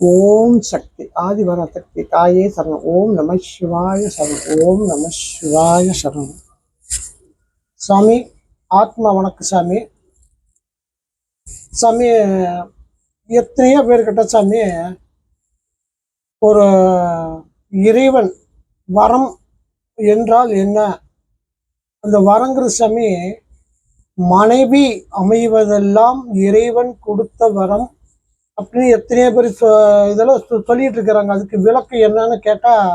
ஓம் சக்தி ஆதிவர சக்தி தாயே சரணம். ஓம் நம சிவாய சரணம். ஓம் நம சிவாய சரணம். சாமி ஆத்மா வணக்க சாமி. சாமி எத்தனையோ பேர்கிட்ட சாமி ஒரு இறைவன் வரம் என்றால் என்ன? அந்த வரங்கிற சாமி மனைவி அமைவதெல்லாம் இறைவன் கொடுத்த வரம் அப்படின்னு எத்தனையோ பேர் சொ இதெல்லாம் சொ- சொல்லிட்டு இருக்கிறாங்க. அதுக்கு விளக்கு என்னன்னு கேட்டால்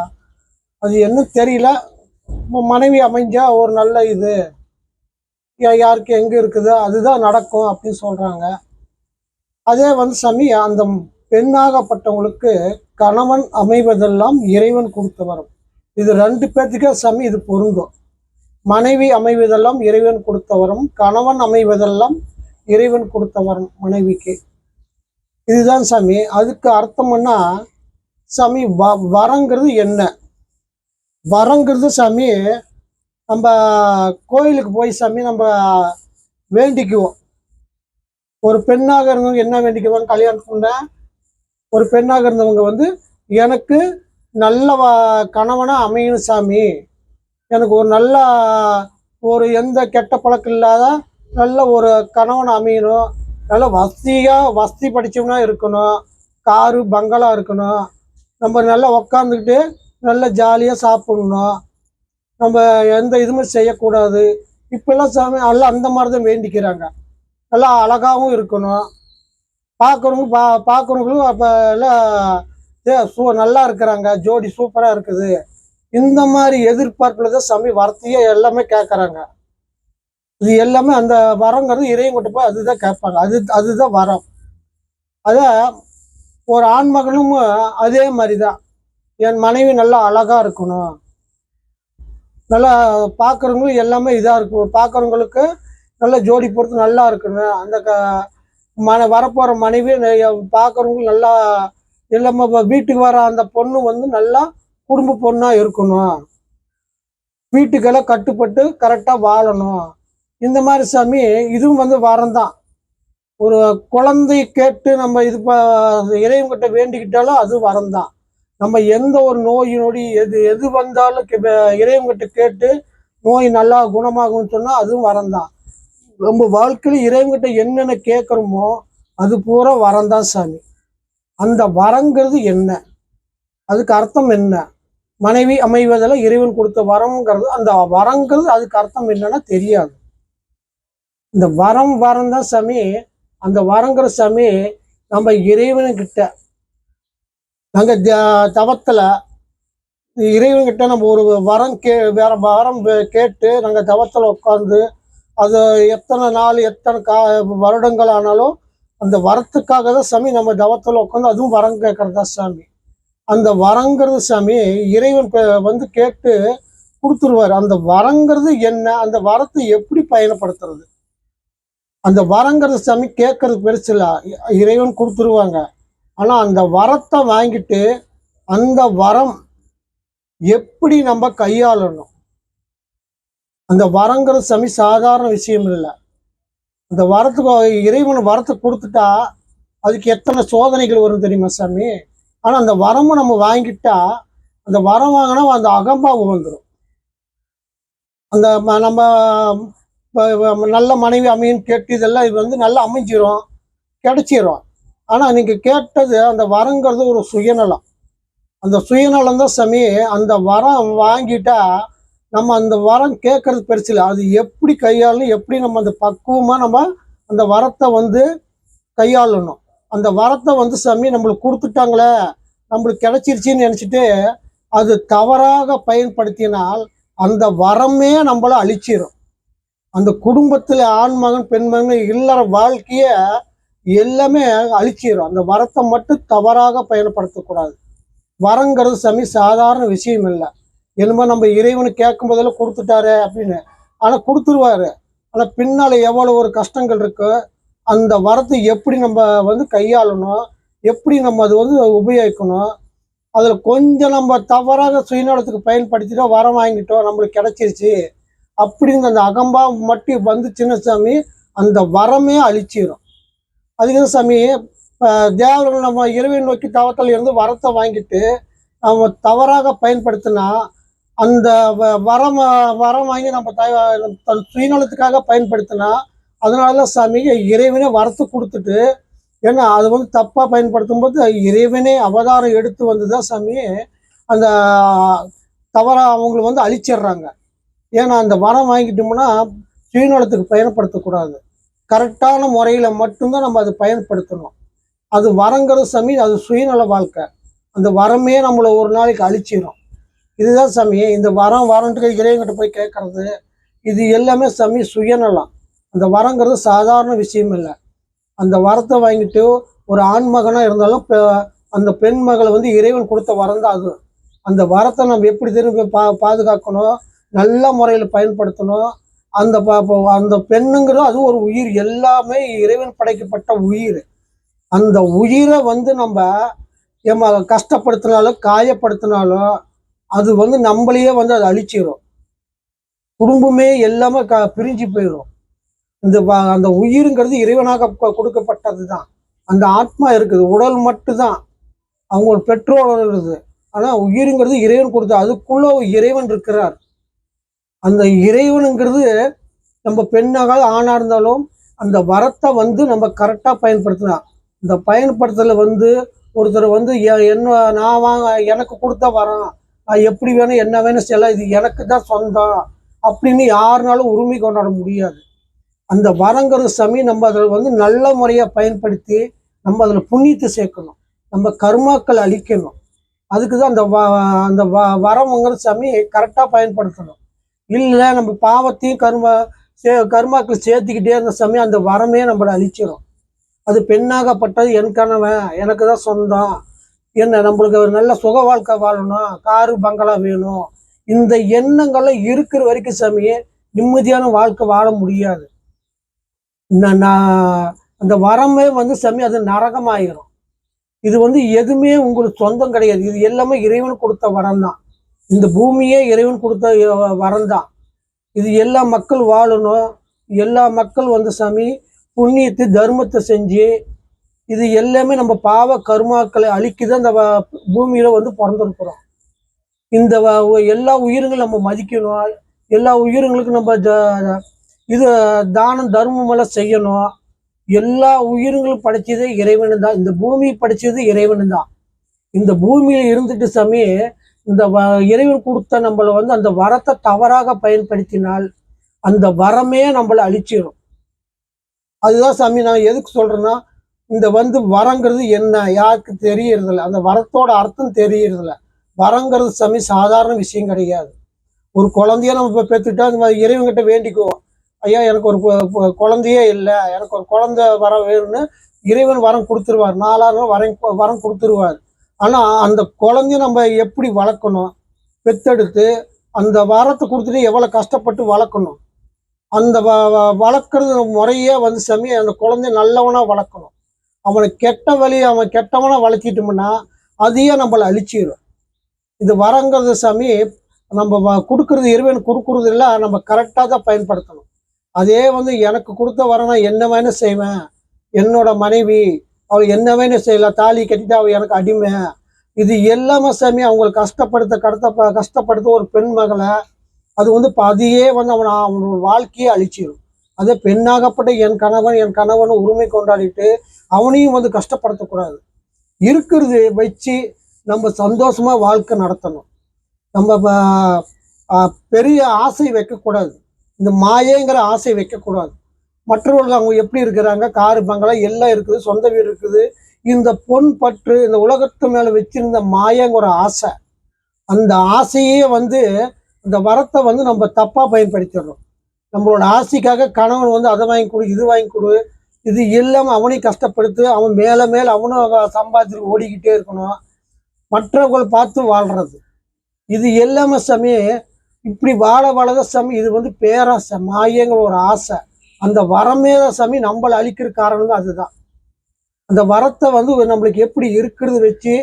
அது என்ன தெரியல. மனைவி அமைஞ்சா ஒரு நல்ல இது. யா- யாருக்கு எங்கே இருக்குதோ அதுதான் நடக்கும் அப்படின்னு சொல்கிறாங்க அதே வந்து சாமி அந்த பெண்ணாகப்பட்டவங்களுக்கு கணவன் அமைவதெல்லாம் இறைவன் கொடுத்த வரும். இது ரெண்டு பேர்த்துக்கே சாமி இது பொருந்தும். மனைவி அமைவதெல்லாம் இறைவன் கொடுத்த வரும். கணவன் அமைவதெல்லாம் இறைவன் கொடுத்த வரும் மனைவிக்கு. இதுதான் சாமி. அதுக்கு அர்த்தம்னா சாமி வ வரங்கிறது என்ன? வரங்கிறது சாமி நம்ம கோயிலுக்கு போய் சாமி நம்ம வேண்டிக்குவோம். ஒரு பெண்ணாக இருந்தவங்க என்ன வேண்டிக்குவாங்க? கல்யாணத்துக்கு ஒரு பெண்ணாக இருந்தவங்க வந்து எனக்கு நல்ல வ- அமையணும் சாமி. எனக்கு ஒரு நல்ல ஒரு எந்த கெட்ட பழக்கம் இல்லாத நல்ல ஒரு கணவன் அமையணும். நல்ல வசதியாக வசதி படித்தோம்னா இருக்கணும். காரு பங்களா இருக்கணும். நம்ம நல்லா உக்காந்துக்கிட்டு நல்லா ஜாலியாக சாப்பிடணும். நம்ம எந்த இதுவுமே செய்யக்கூடாது. இப்போல்லாம் சாமி எல்லாம் அந்த மாதிரி தான் வேண்டிக்கிறாங்க. நல்லா அழகாகவும் இருக்கணும். பார்க்குறவங்க பா பார்க்குறவங்களும் அப்போ எல்லாம் ஏ சூ நல்லா இருக்கிறாங்க. ஜோடி சூப்பராக இருக்குது. இந்த மாதிரி எதிர்பார்ப்பில் தான் சாமி வரத்தையே எல்லாமே கேட்குறாங்க இது எல்லாமே அந்த வரங்கிறது இறைவங்கிட்ட போய் அதுதான் கேட்பாங்க. அது அதுதான் வரம். அத ஒரு ஆண்மகனும் அதே மாதிரி தான் என் மனைவி நல்லா அழகா இருக்கணும். நல்லா பார்க்குறவங்களும் எல்லாமே இதாக இருக்கும் பார்க்குறவங்களுக்கு நல்ல ஜோடி பொறுத்து நல்லா இருக்கணும். அந்த க மன வரப்போகிற மனைவி பார்க்குறவங்களும் நல்லா எல்லாமே வீட்டுக்கு வர அந்த பொண்ணு வந்து நல்லா குடும்ப பொண்ணாக இருக்கணும். வீட்டுக்கெல்லாம் கட்டுப்பட்டு கரெக்டாக வாழணும். இந்த மாதிரி சாமி இதுவும் வந்து வரம் தான் ஒரு குழந்தை கேட்டு நம்ம இது ப இறைவன்கிட்ட வேண்டிக்கிட்டாலும் அது வரம் தான் நம்ம எந்த ஒரு நோய் நொடி எது எது வந்தாலும் இறைவன்கிட்ட கேட்டு நோய் நல்லா குணமாகும்னு சொன்னால் அதுவும் வரம் தான் நம்ம வாழ்க்கையில் இறைவன்கிட்ட என்னென்ன கேட்குறோமோ அது பூரா வரம் தான் சாமி. அந்த வரங்கிறது என்ன? அதுக்கு அர்த்தம் என்ன? மனைவி அமைவதில் இறைவன் கொடுத்த வரங்கிறது அந்த வரங்கிறது அதுக்கு அர்த்தம் என்னன்னா தெரியாது. இந்த வரம் வரம் தான் சாமி அந்த வரங்கிற சாமி நம்ம இறைவனுக்கிட்ட நாங்கள் த- தவத்துல இறைவன்கிட்ட நம்ம ஒரு வரம் கே வேற வரம் கேட்டு நாங்கள் தவத்துல உட்காந்து அது எத்தனை நாள் எத்தனை கா வருடங்கள் ஆனாலும் அந்த வரத்துக்காக தான் சாமி நம்ம தவத்துல உட்காந்து அதுவும் வரம் கேட்கறதா சாமி. அந்த வரங்கிறது சாமி இறைவன் வந்து கேட்டு கொடுத்துருவாரு. அந்த வரங்கிறது என்ன அந்த வரத்தை எப்படி பயணப்படுத்துறது அந்த வரங்கிறது சாமி கேட்கறது பெருசு இல்லை இறைவன் கொடுத்துருவாங்க. ஆனால் அந்த வரத்தை வாங்கிட்டு அந்த வரம் எப்படி நம்ம கையாளணும்? அந்த வரங்கிறது சாமி சாதாரண விஷயம் இல்லை. அந்த வரத்துக்கு இறைவன் வரத்தை கொடுத்துட்டா அதுக்கு எத்தனை சோதனைகள் வரும் தெரியுமா சாமி? ஆனால் அந்த வரமும் நம்ம வாங்கிட்டா அந்த வரம் வாங்கினா அந்த அகம்பாவம் வந்துடும் அந்த ம- நம்ம நல்ல மனைவி அமையும் கேட்டு இதெல்லாம் இது வந்து நல்லா அமைஞ்சிரும் கிடைச்சிரும். ஆனால் நீங்கள் கேட்டது அந்த வரங்கிறது ஒரு சுயநலம். அந்த சுயநலம் தான் சாமி அந்த வரம் வாங்கிட்டா நம்ம அந்த வரம் கேட்கறது பெருசு இல்லை. அது எப்படி கையாளணும் எப்படி நம்ம அந்த பக்குவமாக நம்ம அந்த வரத்தை வந்து கையாளணும். அந்த வரத்தை வந்து சாமி நம்மளுக்கு கொடுத்துட்டாங்களே நம்மளுக்கு கிடைச்சிருச்சின்னு நினச்சிட்டு அது தவறாக பயன்படுத்தினால் அந்த வரமே நம்மள அழிச்சிடும் அந்த குடும்பத்தில் ஆண் மகன் பெண் மகன் இல்லற வாழ்க்கைய எல்லாமே அழிச்சிடும் அந்த வரத்தை மட்டும் தவறாக பயன்படுத்தக்கூடாது வரங்கிறது சமி சாதாரண விஷயம் இல்லை. என்னமோ நம்ம இறைவனு கேட்கும் போதெல்லாம் கொடுத்துட்டாரு அப்படின்னு. ஆனால் கொடுத்துருவாரு. ஆனால் பின்னால் எவ்வளோ ஒரு கஷ்டங்கள் இருக்கோ அந்த வரத்தை எப்படி நம்ம வந்து கையாளணும் எப்படி நம்ம அது வந்து உபயோகிக்கணும் அதில் கொஞ்சம் நம்ம தவறாக சுயநலத்துக்கு பயன்படுத்திட்டோம் வரம் வாங்கிட்டோம் நம்மளுக்கு கிடைச்சிருச்சு. அப்படிங்கிற அந்த அகம்பாவம் மட்டும் வந்துச்சுன்னு சாமி அந்த வரமே அழிச்சிடும் அதுக்கு தான் சாமி தேவர்கள் நம்ம இறைவன் நோக்கி தவத்தில் இருந்து வரத்தை வாங்கிட்டு நம்ம தவறாக பயன்படுத்தினா அந்த வ- வரம் வரம் வாங்கி நம்ம த தன் சுயநலத்துக்காக பயன்படுத்தினா அதனால தான் சாமி இறைவனே வரத்து கொடுத்துட்டு ஏன்னா அது வந்து தப்பாக பயன்படுத்தும் போது இறைவனே அவதாரம் எடுத்து வந்து தான் சாமி அந்த தவறாக அவங்களை வந்து அழிச்சிடுறாங்க. ஏன்னா அந்த வரம் வாங்கிட்டோம்னா சுயநலத்துக்கு பயன்படுத்தக்கூடாது. கரெக்டான முறையில் மட்டும்தான் நம்ம அதை பயன்படுத்தணும். அது வரங்கிறது சாமி அது சுயநல வாழ்க்கை. அந்த வரமே நம்மளை ஒரு நாளைக்கு அழிச்சிடும் இதுதான் சாமி இந்த வரம் வரன்ட்டு இறைவங்கிட்ட போய் கேட்கறது இது எல்லாமே சாமி சுயநலம். அந்த வரங்கிறது சாதாரண விஷயம் இல்லை. அந்த வரத்தை வாங்கிட்டு ஒரு ஆண் மகனாக இருந்தாலும் பெ- அந்த பெண் மகளை வந்து இறைவன் கொடுத்த வரம் தான் அது. அந்த வரத்தை நம்ம எப்படி திரும்ப பா பாதுகாக்கணும்? நல்ல முறையில் பயன்படுத்தணும். அந்த ப- அந்த பெண்ணுங்கிறது அது ஒரு உயிர். எல்லாமே இறைவன் படைக்கப்பட்ட உயிர். அந்த உயிரை வந்து நம்ம நம்ம கஷ்டப்படுத்தினாலும் காயப்படுத்தினாலும் அது வந்து நம்மளையே வந்து அது அழிச்சிடும் குடும்பமே எல்லாமே க பிரிஞ்சு போயிடும் இந்த அந்த உயிருங்கிறது இறைவனாக கொடுக்கப்பட்டது தான் அந்த ஆத்மா இருக்குது. உடல் மட்டும்தான். அவங்க ஒரு பெற்றோர் இருக்குது. ஆனால் உயிருங்கிறது இறைவன் கொடுத்த அதுக்குள்ள ஒரு இறைவன் இருக்கிறார். அந்த இறைவனுங்கிறது நம்ம பெண்ணாக ஆணாக இருந்தாலும் அந்த வரத்தை வந்து நம்ம கரெக்டாக பயன்படுத்தலாம் இந்த பயன்படுத்தல வந்து ஒருத்தர் வந்து எ- என்ன நான் வாங்க எனக்கு கொடுத்த வரம் நான் எப்படி வேணும் என்ன வேணும் செய்யலாம். இது எனக்கு தான் சொந்தம். அப்படின்னு யாருனாலும் உரிமை கொண்டாட முடியாது. அந்த வரங்கிறது சமயம் நம்ம அதில் வந்து நல்ல முறையாக பயன்படுத்தி நம்ம அதில் புண்ணியத்தை சேர்க்கணும். நம்ம கர்மாக்கள் அழிக்கணும். அதுக்கு தான் அந்த வ அந்த வ வரம்ங்கிற சாமி கரெக்டாக பயன்படுத்தணும். இல்லை நம்ம பாவத்தையும் கர்ம சே கர்மாக்கள் சேர்த்துக்கிட்டே இருந்த சமயம் அந்த வரமே நம்மளை அழிச்சிடும் அது பெண்ணாகப்பட்டது என் கணவன் எனக்கு தான் சொந்தம். என்ன நம்மளுக்கு ஒரு நல்ல சுக வாழ்க்கை வாழணும் காரு பங்களா வேணும். இந்த எண்ணங்கள்லாம் இருக்கிற வரைக்கும் சாமியே நிம்மதியான வாழ்க்கை வாழ முடியாது. நான் அந்த வரமே வந்து சாமி அது நரகமாயிரும். இது வந்து எதுவுமே உங்களுக்கு சொந்தம் கிடையாது. இது எல்லாமே இறைவன் கொடுத்த வரம் தான். இந்த பூமியே இறைவன் கொடுத்த வரம் தான் இது எல்லா மக்கள் வாழணும். எல்லா மக்கள் வந்து சாமி புண்ணியத்தை தர்மத்தை செஞ்சு இது எல்லாமே நம்ம பாவ கர்மாக்களை அழிக்குது அந்த பூமியில வந்து பிறந்திருக்கிறோம். இந்த வ- எல்லா உயிர்களும் நம்ம மதிக்கணும். எல்லா உயிர்களுக்கும் நம்ம த- இது தானம் தர்மம் எல்லாம் செய்யணும். எல்லா உயிர்களும் படைச்சதே இறைவனு தான் இந்த பூமி படைச்சது இறைவனு தான் இந்த பூமியில இருந்துட்டு சாமி இந்த வ- இறைவன் கொடுத்த நம்மளை வந்து அந்த வரத்தை தவறாக பயன்படுத்தினால் அந்த வரமே நம்மளை அழிச்சிடும் அதுதான் சாமி நான் எதுக்கு சொல்றேன்னா இந்த வந்து வரங்கிறது என்ன யாருக்கு தெரியறதில்ல. அந்த வரத்தோட அர்த்தம் தெரியறதில்ல. வரங்கிறது சாமி சாதாரண விஷயம் கிடையாது. ஒரு குழந்தைய நம்ம இப்போ பெற்றுட்டா அந்த மாதிரி இறைவன்கிட்ட வேண்டிக்குவோம். ஐயா எனக்கு ஒரு குழந்தையே இல்லை. எனக்கு ஒரு குழந்தை வர வேணும்னு இறைவன் வரம் கொடுத்துருவார். நாலாயிரம் வரம் வரம் கொடுத்துருவார். ஆனால் அந்த குழந்தைய நம்ம எப்படி வளர்க்கணும்? பெத்தெடுத்து அந்த வரத்தை கொடுத்துட்டு எவ்வளோ கஷ்டப்பட்டு வளர்க்கணும்? அந்த வ வளர்க்குறது முறையே வந்து சாமி அந்த குழந்தைய நல்லவனாக வளர்க்கணும். அவனை கெட்ட வழி அவன் கெட்டவனாக வளர்த்திட்டோம்னா அதையே நம்மளை அழிச்சிடும் இது வரங்கிறது சாமி நம்ம வ- கொடுக்கறது இறைவன் கொடுக்கறது இல்லை நம்ம கரெக்டாக தான் பயன்படுத்தணும். அதே வந்து எனக்கு கொடுத்த வரனா என்ன வேணும் செய்வேன். என்னோட மனைவி அவள் என்ன வேணும் செய்யலாம். தாலி கட்டிட்டு அவள் எனக்கு அடிமை. இது எல்லாமே சாமி அவங்களை கஷ்டப்படுத்த கடத்த கஷ்டப்படுத்த ஒரு பெண் மகளை அது வந்து இப்ப அதையே வந்து அவன் அவனோட வாழ்க்கையே அழிச்சிடும் அதே பெண்ணாகப்பட்ட என் கணவன் என் கணவன் உரிமை கொண்டாடிட்டு அவனையும் வந்து கஷ்டப்படுத்தக்கூடாது இருக்கிறது வச்சு நம்ம சந்தோஷமா வாழ்க்கை நடத்தணும். நம்ம பெரிய ஆசை வைக்கக்கூடாது இந்த மாயேங்கிற ஆசை வைக்கக்கூடாது மற்றவர்கள் அவங்க எப்படி இருக்கிறாங்க? காரு பங்களா எல்லாம் இருக்குது சொந்த வீடு இருக்குது. இந்த பொன் பற்று இந்த உலகத்து மேல வச்சிருந்த மாயங்கிற ஆசை அந்த ஆசையே வந்து இந்த வரத்தை வந்து நம்ம தப்பா பயன்படுத்திடுறோம். நம்மளோட ஆசைக்காக கணவன் வந்து அதை வாங்கி கொடு இது வாங்கி கொடு இது இல்லாமல் அவனையும் கஷ்டப்படுத்து அவன் மேலே மேலே அவனும் சம்பாதிச்சு ஓடிக்கிட்டே இருக்கணும். மற்றவர்கள் பார்த்து வாழ்றது. இது எல்லாமே சாமி இப்படி வாழ வாழத சாமி இது வந்து பேராசை மாயங்கிற ஒரு ஆசை. அந்த வரமே தான் சாமி நம்மளை அழிக்கிற காரணம் அதுதான். அந்த வரத்தை வந்து நம்மளுக்கு எப்படி இருக்கிறது வச்சு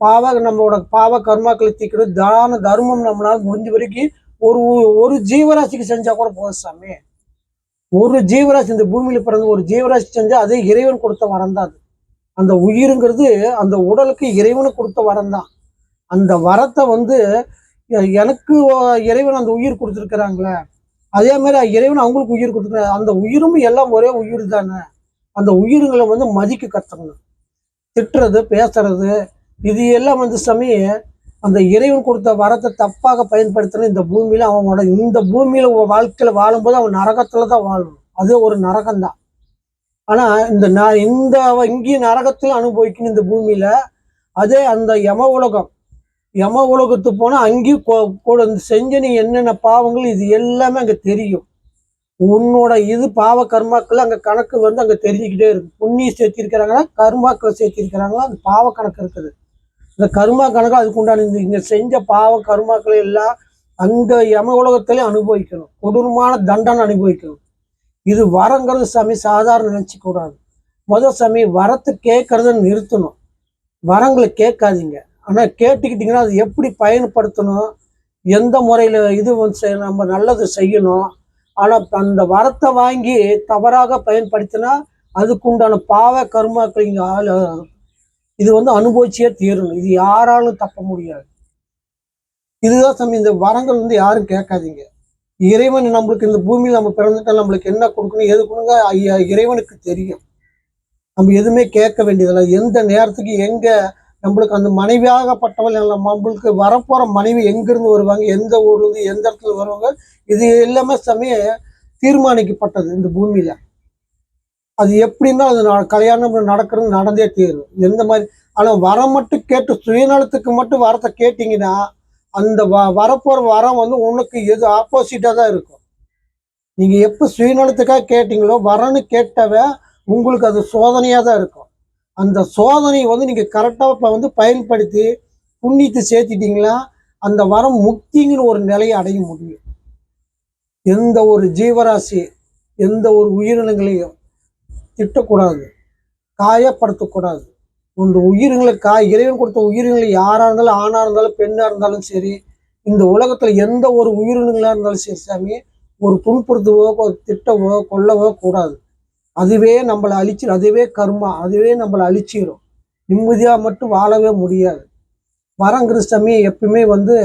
பாவ நம்மளோட பாவ கர்மாக்களை தீக்கிறது தான தர்மம் நம்மளால முடிஞ்ச வரைக்கும் ஒரு ஒரு ஜீவராசிக்கு செஞ்சா கூட போதும் சாமி. ஒரு ஜீவராசி இந்த பூமியில பிறந்த ஒரு ஜீவராசி செஞ்சா அதே இறைவன் கொடுத்த வரம் தான் அது. அந்த உயிருங்கிறது அந்த உடலுக்கு இறைவனுக்கு கொடுத்த வரம் தான். அந்த வரத்தை வந்து எனக்கு இறைவன் அந்த உயிர் கொடுத்துருக்குறாங்களே. அதே மாதிரி இறைவன் அவங்களுக்கு உயிர் கொடுத்துருக்காங்க அந்த உயிரும் எல்லாம் ஒரே உயிர் தானே. அந்த உயிர்களை வந்து மதிக்க கற்றுக்கணும் திட்டுறது பேசுறது இது எல்லாம் வந்து சமய அந்த இறைவன் கொடுத்த வரத்தை தப்பாக பயன்படுத்தின இந்த பூமியில அவனோட இந்த பூமியில வாழ்க்கையில வாழும்போது அவன் நரகத்துல தான் வாழணும். அது ஒரு நரகம்தான். ஆனா இந்த ந- இந்த அவ இங்கேயும் நரகத்தில் அனுபவிக்கணும் இந்த பூமியில. அதே அந்த யம உலகம். யம உலகத்துக்கு போனா அங்கேயும் கூட செஞ்ச நீ என்னென்ன பாவங்கள் இது எல்லாமே அங்க தெரியும். உன்னோட இது பாவ கர்மாக்கள் அங்க கணக்கு வந்து அங்க தெரிஞ்சுக்கிட்டே இருக்கு. புண்ணியம் சேர்த்திருக்கிறாங்களா? கர்மாக்களை சேர்த்திருக்கிறாங்களா? அது பாவ கணக்கு இருக்குது. இந்த கர்மா கணக்கு அதுக்கு உண்டான இந்த இங்க செஞ்ச பாவ கர்மாக்களை எல்லாம் அந்த யம உலகத்திலே அனுபவிக்கணும். கொடூரமான தண்டனை அனுபவிக்கணும். இது வரங்கிறது சாமி சாதாரண நினைச்சு கூடாது முதல் சாமி வரத்து கேட்கறத நிறுத்தணும். வரங்களை கேட்காதீங்க. ஆனா கேட்டுக்கிட்டீங்கன்னா அது எப்படி பயன்படுத்தணும்? எந்த முறையில இது வந்து நம்ம நல்லது செய்யணும். ஆனா அந்த வரத்தை வாங்கி தவறாக பயன்படுத்தினா அதுக்குண்டான பாவ கர்மாக்கள் இங்க இது வந்து அனுபவிச்சே தீரணும். இது யாராலும் தப்ப முடியாது. இதுதான் சாமி இந்த வரங்கள் வந்து யாரும் கேட்காதீங்க. இறைவன் நம்மளுக்கு இந்த பூமியில் நம்ம பிறந்துட்டால் நம்மளுக்கு என்ன கொடுக்கணும் எது கொடுங்க ஐயா இறைவனுக்கு தெரியும். நம்ம எதுவுமே கேட்க வேண்டியதில்லை. எந்த நேரத்துக்கு எங்க நம்மளுக்கு அந்த மனைவியாகப்பட்டவள் நம்ம- நம்மளுக்கு வரப்போற மனைவி எங்கிருந்து வருவாங்க எந்த ஊர்லேருந்து எந்த இடத்துல வருவாங்க இது எல்லாமே சமய தீர்மானிக்கப்பட்டது இந்த பூமியில. அது எப்படின்னா அது ந- கல்யாணம் நடக்கிறது நடந்தே தீரும். எந்த மாதிரி ஆனால் வரம் மட்டும் கேட்டு சுயநலத்துக்கு மட்டும் வரத்தை கேட்டீங்கன்னா அந்த வ வரப்போற வரம் வந்து உனக்கு எது ஆப்போசிட்டாக தான் இருக்கும். நீங்கள் எப்போ சுயநலத்துக்காக கேட்டீங்களோ வரன்னு கேட்டவ உங்களுக்கு அது சோதனையாக தான் இருக்கும். அந்த சோதனையை வந்து நீங்கள் கரெக்டாக இப்போ வந்து பயன்படுத்தி புண்ணியத்தை சேர்த்திட்டிங்களா? அந்த வரம் முக்திங்கிற ஒரு நிலையை அடைய முடியும். எந்த ஒரு ஜீவராசி எந்த ஒரு உயிரினங்களையும் திட்டக்கூடாது. காயப்படுத்தக்கூடாது. இந்த உயிரினங்களை காய் இறைவன் கொடுத்த உயிரினங்களை யாராக இருந்தாலும் ஆணாக இருந்தாலும் பெண்ணாக இருந்தாலும் சரி இந்த உலகத்தில் எந்த ஒரு உயிரினங்களாக இருந்தாலும் சரி சாமி ஒரு துன்புறுத்தவோ கொ- திட்டவோ கொல்லவோ கூடாது. அதுவே நம்மளை அழிச்சிடும் அதுவே கர்மா அதுவே நம்மளை அழிச்சிடும் நிம்மதியாக மட்டும் வாழவே முடியாது. வரங்கிற சாமி எப்பயுமே வந்து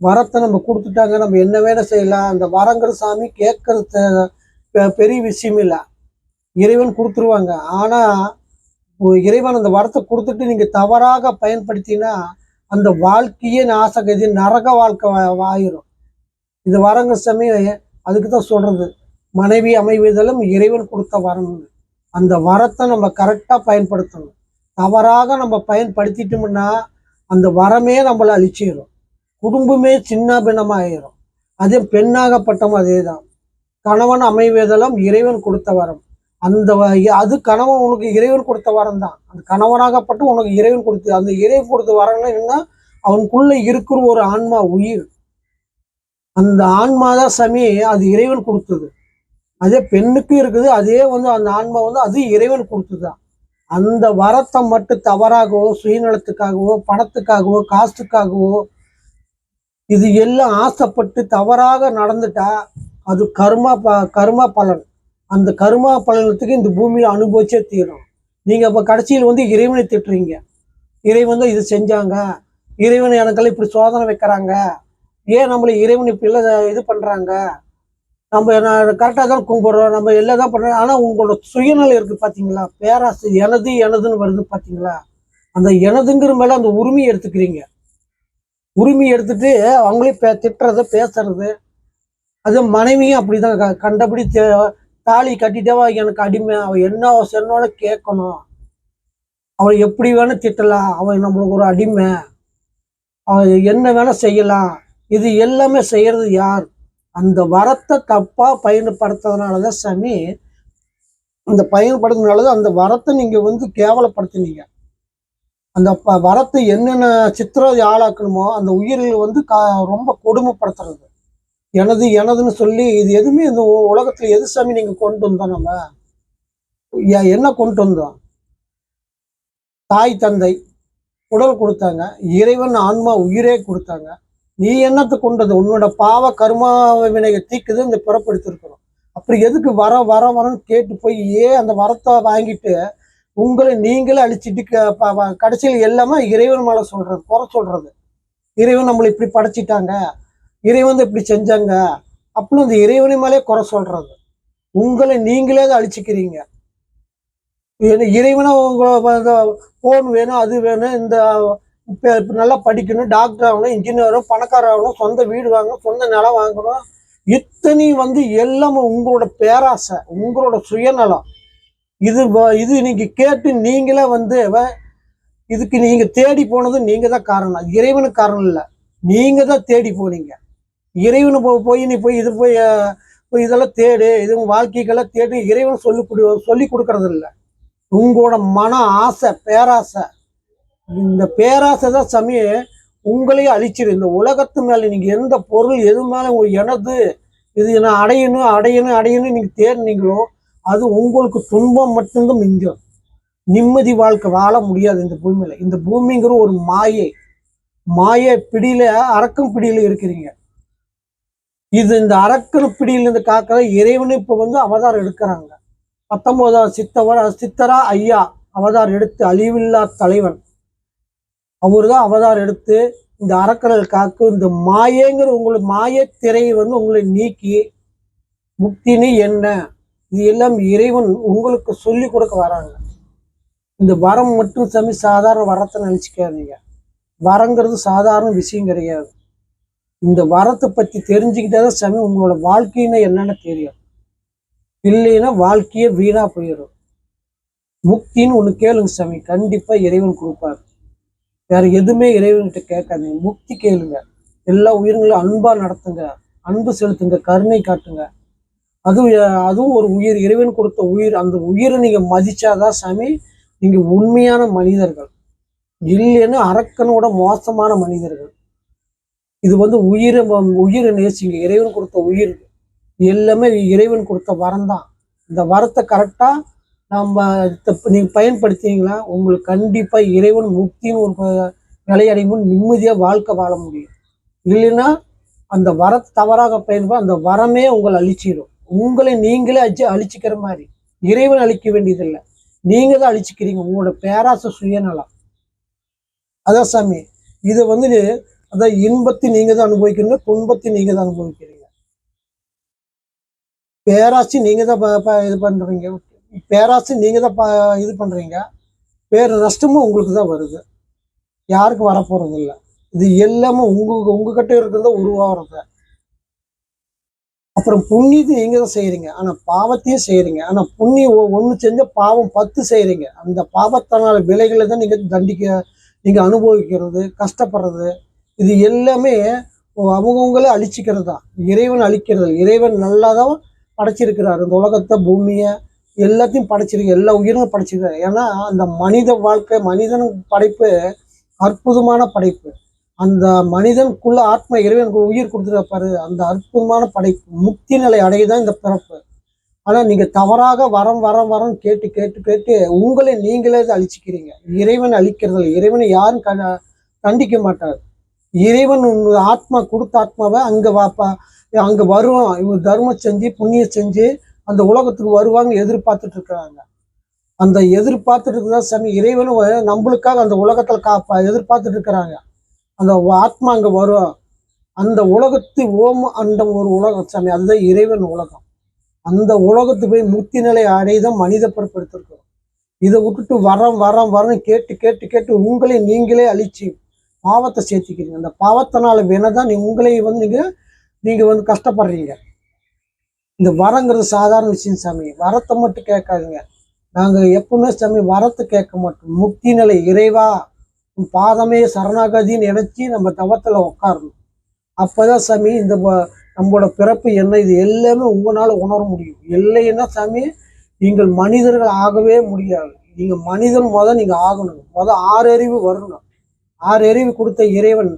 வரத்தை நம்ம கொடுத்துட்டாங்க நம்ம என்ன வேலை செய்யலாம்? அந்த வரங்கிற சாமி கேட்கறது பெ- பெரிய விஷயம் இல்லை. இறைவன் கொடுத்துருவாங்க. ஆனால் இறைவன் அந்த வரத்தை கொடுத்துட்டு நீங்கள் தவறாக பயன்படுத்தினா அந்த வாழ்க்கையே நாசகதி நரக வாழ்க்கை ஆயிரும் இது வரங்கிற சாமி அதுக்கு தான் சொல்கிறது மனைவி அமைவதலும் இறைவன் கொடுத்த வரம்னு அந்த வரத்தை நம்ம கரெக்டாக பயன்படுத்தணும். தவறாக நம்ம பயன்படுத்திட்டோம்னா அந்த வரமே நம்மளை அழிச்சிடும் குடும்பமே சின்ன பின்னமாயிரும் அதே பெண்ணாகப்பட்டவும் அதே தான் கணவன் அமைவதெல்லாம் இறைவன் கொடுத்த வரம். அந்த வ- அது கணவன் உனக்கு இறைவன் கொடுத்த வரம் தான் அந்த கணவனாகப்பட்டு உனக்கு இறைவன் கொடுத்து அந்த இறைவன் கொடுத்த வரம்னா என்ன? அவனுக்குள்ள இருக்கிற ஒரு ஆன்மா உயிர். அந்த ஆன்மா தான் சமி அது இறைவன் கொடுத்தது. அதே பெண்ணுக்கும் இருக்குது அதே வந்து அந்த ஆன்மா வந்து அது இறைவன் கொடுத்ததுதான். அந்த வரத்தை மட்டும் தவறாகவோ சுயநலத்துக்காகவோ பணத்துக்காகவோ காசுக்காகவோ இது எல்லாம் ஆசைப்பட்டு தவறாக நடந்துட்டா அது கர்மா ப கர்மா பலன். அந்த கர்மா பலனத்துக்கு இந்த பூமியில் அனுபவிச்சே தீரும். நீங்கள் இப்போ கடைசியில் வந்து இறைவனை திட்டுறீங்க. இறைவன் தான் இது செஞ்சாங்க. இறைவன் எனக்கெல்லாம் இப்படி சோதனை வைக்கிறாங்க. ஏன் நம்மளை இறைவன் இப்படி இல்லை இது பண்ணுறாங்க நம்ம கரெக்டாக தான் கும்பிட்றோம். நம்ம எல்லாம் தான் பண்ணுறோம் ஆனால் உங்களோட சுயநிலை இருக்குது பார்த்தீங்களா பேராசை எனது எனதுன்னு வருது பார்த்தீங்களா அந்த எனதுங்கிற மேலே அந்த உரிமையை எடுத்துக்கிறீங்க. உரிமை எடுத்துட்டு அவங்களே பே- திட்டுறது பேசுறது. அது மனைவியும் அப்படிதான். க- கண்டபடி தே- தாலி கட்டிட்டேவா எனக்கு அடிமை அவள் என்ன சொன்னோட கேட்கணும். அவள் எப்படி வேணால் திட்டலாம். அவன் நம்மளுக்கு ஒரு அடிமை. அவன் என்ன வேணால் செய்யலாம். இது எல்லாமே செய்கிறது யார்? அந்த வரத்தை தப்பாக பயன்படுத்துறதுனால தான் சாமி அந்த பயன்படுத்தினால அந்த வரத்தை நீங்கள் வந்து கேவலப்படுத்தினீங்க. அந்த ப- வரத்தை என்னென்ன சித்திரம் ஆளாக்கணுமோ அந்த உயிர்கள் வந்து கா- ரொம்ப கொடுமைப்படுத்துறது. எனது எனதுன்னு சொல்லி இது எதுவுமே இந்த உ- உலகத்துல எது சாமி நீங்கள் கொண்டு வந்தோம் நம்ம? என்ன கொண்டு வந்தோம்? தாய் தந்தை உடல் கொடுத்தாங்க. இறைவன் ஆன்மா உயிரே கொடுத்தாங்க. நீ என்னத்தை கொண்டது? உன்னோட பாவ கர்மா வினையை தீக்குது இந்த பிறப்படுத்திருக்கிறோம் அப்படி எதுக்கு வர வர வரன்னு கேட்டு போய் ஏன் அந்த வரத்தை வாங்கிட்டு உங்களை நீங்களே அழிச்சிட்டு கடைசியில் எல்லாமே இறைவன் மேலே சொல்றது குறை சொல்றது. இறைவன் நம்மளை இப்படி படைச்சிட்டாங்க. இறைவன் வந்து இப்படி செஞ்சாங்க. அப்படின்னு அந்த இறைவனை மேலே குறை சொல்றது. உங்களை நீங்களே அதை அழிச்சிக்கிறீங்க. இறைவனை உங்களை ஃபோன் வேணும் அது வேணும் இந்த இப்போ இப்போ நல்லா படிக்கணும் டாக்டர் ஆகணும் இன்ஜினியர் பணக்காரர் ஆகணும் சொந்த வீடு வாங்கணும் சொந்த நிலம் வாங்கணும். இத்தனை வந்து எல்லாமே உங்களோட பேராசை உங்களோட சுயநலம். இது இது நீங்கள் கேட்டு நீங்களே வந்து வ- இதுக்கு நீங்கள் தேடி போனது நீங்கள் தான் காரணம். இறைவனுக்கு காரணம் இல்லை. நீங்கள் தான் தேடி போனீங்க. இறைவனு போ போய் நீ போய் இது போய் போய் இதெல்லாம் தேடு இது வாழ்க்கைக்கெல்லாம் தேடு இறைவன் சொல்லி கொடு சொல்லி கொடுக்கறது இல்லை உங்களோட மன ஆசை பேராசை இந்த பேராசை தான் சாமி உங்களையும் அழிச்சிரு. இந்த உலகத்து மேலே நீங்கள் எந்த பொருள் எது மேலே உங்களுக்கு எனது இது நான் அடையணும் அடையணும் அடையணும் நீங்கள் தேடினீங்களோ அது உங்களுக்கு துன்பம் மட்டும்தான் மிஞ்சும். நிம்மதி வாழ்க்கை வாழ முடியாது இந்த பூமியில். இந்த பூமிங்கிற ஒரு மாயை. மாயை பிடியில அரக்கம் பிடியில இருக்கிறீங்க. இது இந்த அரக்கன் பிடியில இருந்து காக்கிற இறைவன் இப்போ வந்து அவதாரம் எடுக்கிறாங்க. பத்தொன்பதாவது சித்தவர் சித்தரா ஐயா அவதாரம் எடுத்து அழிவில்லா தலைவன். அவர் தான் அவதாரம் எடுத்து இந்த அறக்கடல் காக்கும் இந்த மாயேங்கிற உங்களுக்கு மாய திரையை வந்து உங்களை நீக்கி முக்தின்னு என்ன? இது எல்லாம் இறைவன் உங்களுக்கு சொல்லி கொடுக்க வராங்க. இந்த வரம் மட்டும் சாமி சாதாரண வரத்தை நினச்சிக்காதீங்க. வரங்கிறது சாதாரண விஷயம் கிடையாது. இந்த வரத்தை பற்றி தெரிஞ்சுக்கிட்டே தான் சாமி உங்களோட வாழ்க்கைன்னு என்னன்னு தெரியும். இல்லைன்னா வாழ்க்கையே வீணாக போயிடும். முக்தின்னு ஒன்று கேளுங்க சாமி. கண்டிப்பாக இறைவன் கொடுப்பாரு. வேற எதுவுமே இறைவன்கிட்ட கேட்காதீங்க. முக்தி கேளுங்க. எல்லா உயிர்களும் அன்பா நடத்துங்க. அன்பு செலுத்துங்க. கருணை காட்டுங்க. அதுவும் அதுவும் ஒரு உயிர். இறைவன் கொடுத்த உயிர். அந்த உயிரை நீங்க மதிச்சாதான் சாமி நீங்க உண்மையான மனிதர்கள். இல்லைன்னு அரக்கனோட மோசமான மனிதர்கள். இது வந்து உயிரை உயிரை நேசிங்க. இறைவன் கொடுத்த உயிர். எல்லாமே இறைவன் கொடுத்த வரம் தான். இந்த வரத்தை கரெக்டாக நம்ம நீங்கள் பயன்படுத்தினீங்களா உங்களுக்கு கண்டிப்பாக இறைவன் முக்தியும் ஒரு நிலையடையும் நிம்மதியாக வாழ்க்கை வாழ முடியும். இல்லைன்னா அந்த வரத்தை தவறாக பயன்பட அந்த வரமே உங்களை அழிச்சிடும் உங்களை நீங்களே அழிச்சு அழிச்சிக்கிற மாதிரி. இறைவன் அழிக்க வேண்டியதில்லை. நீங்கள் தான் அழிச்சிக்கிறீங்க. உங்களோட பேராசை சுயநலம். அதான் சாமி இதை வந்து அதான் இன்பத்தை நீங்கள் தான் அனுபவிக்கிறீங்க துன்பத்தை நீங்க தான் அனுபவிக்கிறீங்க. பேராசி நீங்கள் தான் இது பண்ணுறீங்க பேராசி நீங்க தான் இது பண்றீங்க. பேர் நஷ்டமும் உங்களுக்கு தான் வருது. யாருக்கும் வரப்போறது இல்லை இது எல்லாமே உங்களுக்கு உங்ககிட்ட இருக்கிறத உருவாகிறது அப்புறம் புண்ணியத்தை நீங்க தான் செய்யறீங்க ஆனா பாவத்தையும் செய்யறீங்க ஆனா புண்ணியம் ஒன்று ஒண்ணு செஞ்ச பாவம் பத்து செய்யறீங்க அந்த பாவத்தான விலைகளை தான் நீங்க தண்டிக்க நீங்க அனுபவிக்கிறது கஷ்டப்படுறது. இது எல்லாமே அவங்கவுங்களே அழிச்சிக்கிறது தான் இறைவன் அழிக்கிறது இறைவன் நல்லா தான் படைச்சிருக்கிறார். இந்த உலகத்தை பூமியை எல்லாத்தையும் படைச்சிருக்கு எல்லா உயிரும் படைச்சிருக்காரு ஏன்னா அந்த மனித வாழ்க்கை மனிதன் படைப்பு அற்புதமான படைப்பு. அந்த மனிதனுக்குள்ள ஆத்மா இறைவனுக்கு உயிர் கொடுத்துருப்பாரு அந்த அற்புதமான படைப்பு முக்தி நிலை அடையதான் இந்த பிறப்பு. ஆனா நீங்க தவறாக வரம் வரம் வரம் கேட்டு கேட்டு கேட்டு உங்களை நீங்களே அழிச்சிக்கிறீங்க. இறைவன் அழிக்கிறதில்ல இறைவனை யாரும் கண்ட- கண்டிக்க மாட்டார். இறைவன் உங்க ஆத்மா கொடுத்த ஆத்மாவை அங்க வாப்பா அங்க வருவான். இவர் தர்மம் செஞ்சு புண்ணியம் செஞ்சு அந்த உலகத்துக்கு வருவாங்க எதிர்பார்த்துட்டு இருக்கிறாங்க. அந்த எதிர்பார்த்துட்டு இருக்கிற சாமி இறைவனும் நம்மளுக்காக அந்த உலகத்தில் காப்பா எதிர்பார்த்துட்டு இருக்கிறாங்க. அந்த ஆத்மா அங்கே வரும். அந்த உலகத்து ஓம் அந்த ஒரு உலகம் சாமி அதுதான் இறைவன் உலகம். அந்த உலகத்து போய் முக்தி நிலை அடையதான் மனித பிறப்பெடுத்திருக்கிறோம் இதை விட்டுட்டு வரம் வரம் வரம் கேட்டு கேட்டு கேட்டு உங்களை நீங்களே அழிச்சு பாவத்தை சேர்த்திக்கிறீங்க. அந்த பாவத்தினால வேணதான் நீ உங்களை வந்து நீங்கள் நீங்கள் வந்து கஷ்டப்படுறீங்க. இந்த வரங்கிறது சாதாரண விஷயம் சாமி. வரத்தை மட்டும் கேட்காதீங்க. நாங்கள் எப்பவுமே சாமி வரத்தை கேட்க மாட்டோம். முக்தி நிலை இறைவா. பாதமே சரணாகதின்னு நினைச்சு நம்ம தவத்தில் உட்காரணும் அப்போதான் சாமி இந்த நம்மளோட பிறப்பு என்ன இது எல்லாமே உங்களால் உணர முடியும். இல்லைன்னா சாமி நீங்கள் மனிதர்கள் ஆகவே முடியாது. நீங்கள் மனிதன் முதல் நீங்கள் ஆகணும். முத ஆறு அறிவு வரணும். ஆறு அறிவு கொடுத்த இறைவன்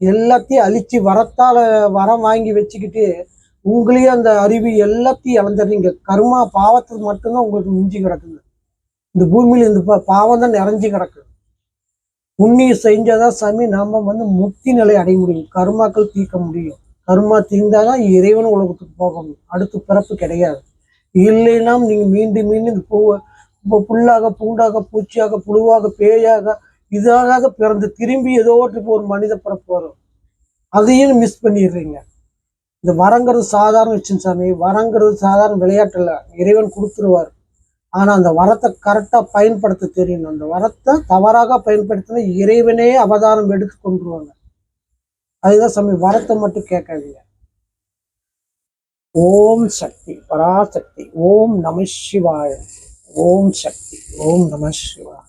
எல்லாத்தையும் அழிச்சு வரத்தால் வரம் வாங்கி வச்சுக்கிட்டு உங்களையே அந்த அறிவு எல்லாத்தையும் இழந்துடுறீங்க. கர்மா பாவத்துக்கு மட்டும்தான் உங்களுக்கு மிஞ்சி கிடக்குது இந்த பூமியில இந்த பாவம் தான் நிறைஞ்சு கிடக்கு. புண்ணியம் செஞ்சாதான் சாமி நாம வந்து முக்தி நிலை அடைய முடியும். கர்மாக்கள் தீர்க்க முடியும். கர்மா தீர்ந்தாதான் இறைவன் உலகத்துக்கு போக முடியும். அடுத்து பிறப்பு கிடையாது. இல்லைன்னா நீங்க மீண்டும் மீண்டும் இந்த பூ புல்லாக பூண்டாக பூச்சியாக புழுவாக பேயாக இதாக பிறந்து திரும்பி ஏதோ ஒரு மனித பிறப்பு வரும். அதையும் மிஸ் பண்ணிடுறீங்க. இந்த வரங்கிறது சாதாரண விஷயம் சாமி. வரங்கிறது சாதாரண விளையாட்டு இல்லை. இறைவன் கொடுத்துருவார். ஆனா அந்த வரத்தை கரெக்டாக பயன்படுத்த தெரியணும். அந்த வரத்தை தவறாக பயன்படுத்தினா இறைவனே அவதாரம் எடுத்து கொண்டுருவாங்க. அதுதான் சாமி வரத்தை மட்டும் கேட்காதீங்க. ஓம் சக்தி பராசக்தி ஓம் நம சிவாய. ஓம் சக்தி ஓம் நம சிவாய.